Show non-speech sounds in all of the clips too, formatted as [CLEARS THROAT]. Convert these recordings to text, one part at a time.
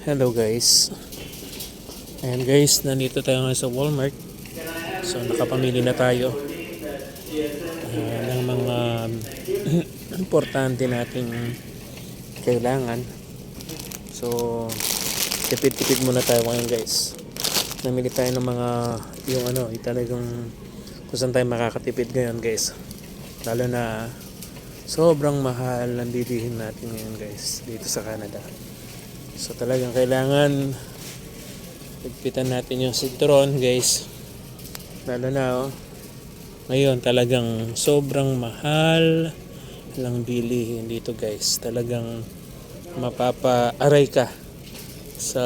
Hello guys. Ayan guys, nandito tayo ngayon sa Walmart. So nakapamili na tayo ah, ng mga [CLEARS THROAT] importante nating kailangan. So tipid-tipid muna tayo ngayon guys. Namili tayo ng mga yung ano, yung talagang kung saan tayo makakatipid ngayon guys. Lalo na sobrang mahal ang bilihin natin ngayon guys dito sa Canada. So talagang kailangan Pagpitan natin yung sitron guys. Lalo na oh. Ngayon talagang sobrang mahal lang bilihin dito guys. Talagang mapapaaray ka sa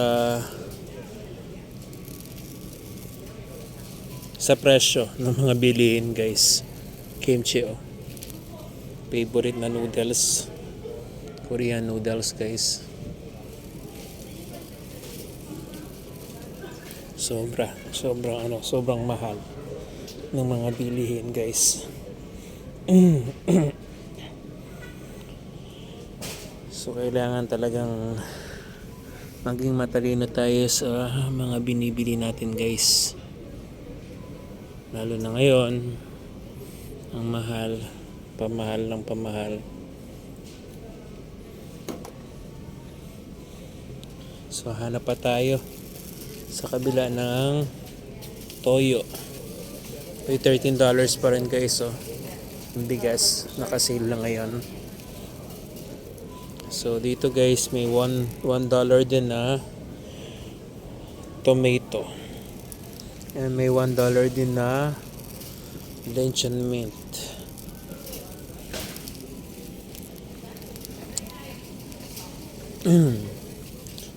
sa presyo ng mga bilihin guys. Kimchi oh. Favorite na noodles. Korean noodles guys. Sobra, sobrang ano, sobrang mahal ng mga bilihin, guys. [CLEARS THROAT] so kailangan talagang maging matalino tayo sa mga binibili natin, guys. Lalo na ngayon, ang mahal, pamahal ng pamahal. So hanap pa tayo sa kabila ng toyo. May $13 pa rin guys oh. Ang bigas, naka-sale lang ngayon. So dito guys, may 1 $1 din na tomato. And may $1 din na luncheon mint. [CLEARS THROAT]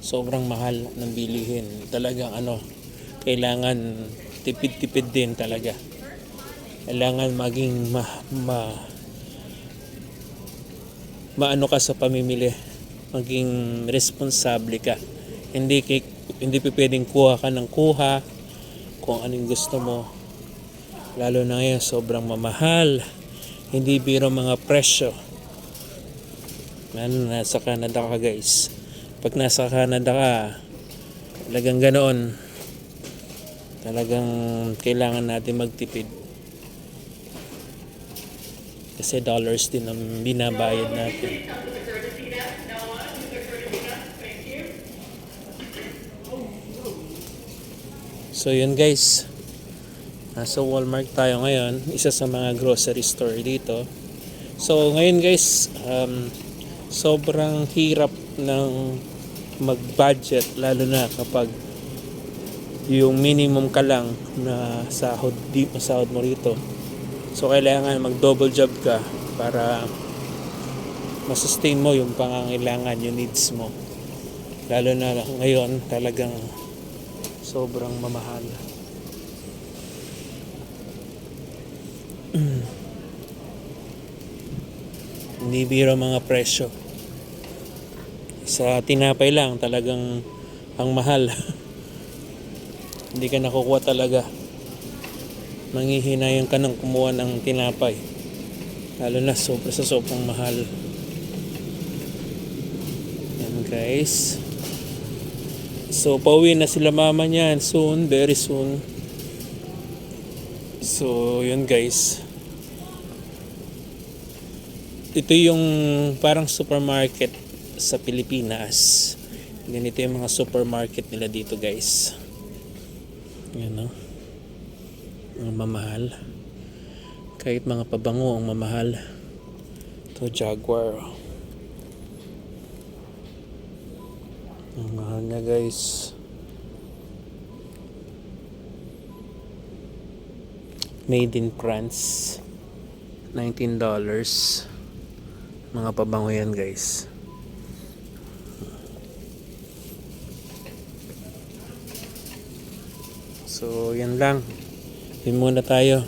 sobrang mahal ng bilihin. Talagang ano, kailangan tipid-tipid din talaga. Kailangan maging ma, ma maano ka sa pamimili. Maging responsable ka. Hindi hindi pwedeng kuha ka ng kuha kung anong gusto mo. Lalo na ngayon, sobrang mamahal. Hindi biro mga presyo. Lalo na sa Canada ka guys pag nasa Canada ka talagang ganoon. Talagang kailangan natin magtipid. Kasi dollars din ang binabayad natin. So yun guys. Nasa Walmart tayo ngayon. Isa sa mga grocery store dito. So ngayon guys um, sobrang hirap ng mag-budget lalo na kapag yung minimum ka lang na sahod di sahod mo rito. So kailangan mag-double job ka para masustain mo yung pangangailangan, yung needs mo. Lalo na ngayon talagang sobrang mamahal. [CLEARS THROAT] Hindi biro mga presyo sa tinapay lang talagang ang mahal. [LAUGHS] Hindi ka nakukuha talaga. Manghihinayan ka ng kumuha ng tinapay. Lalo na sobra sa sobrang mahal. Yan guys. So pauwi na sila mama niyan soon very soon. So yun guys. Ito yung parang supermarket sa Pilipinas. Ganito yung mga supermarket nila dito guys. Yan no. Ang mamahal. Kahit mga pabango ang mamahal. Ito Jaguar. Ang mahal niya guys. Made in France. $19. Mga pabango yan guys. So, yan lang. Yun muna tayo.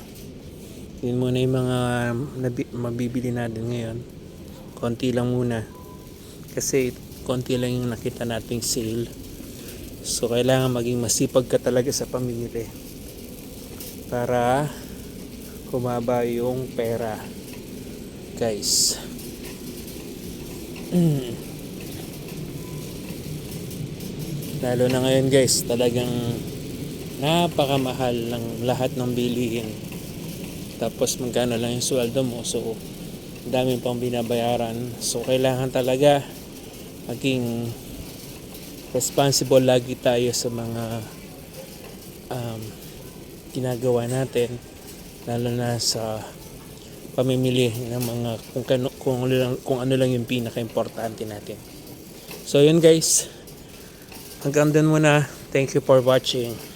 Yun muna yung mga mabibili natin ngayon. Konti lang muna. Kasi konti lang yung nakita nating sale. So, kailangan maging masipag ka talaga sa pamimili. Para humaba yung pera. Guys. [CLEARS THROAT] Lalo na ngayon guys, talagang napakamahal ng lahat ng bilihin. Tapos magkano lang yung sweldo mo. So, dami pang binabayaran. So, kailangan talaga maging responsible lagi tayo sa mga um, ginagawa natin. Lalo na sa pamimili ng mga kung, kano, kung, ano kung ano lang yung pinaka-importante natin. So, yun guys. Hanggang dun muna. Thank you for watching.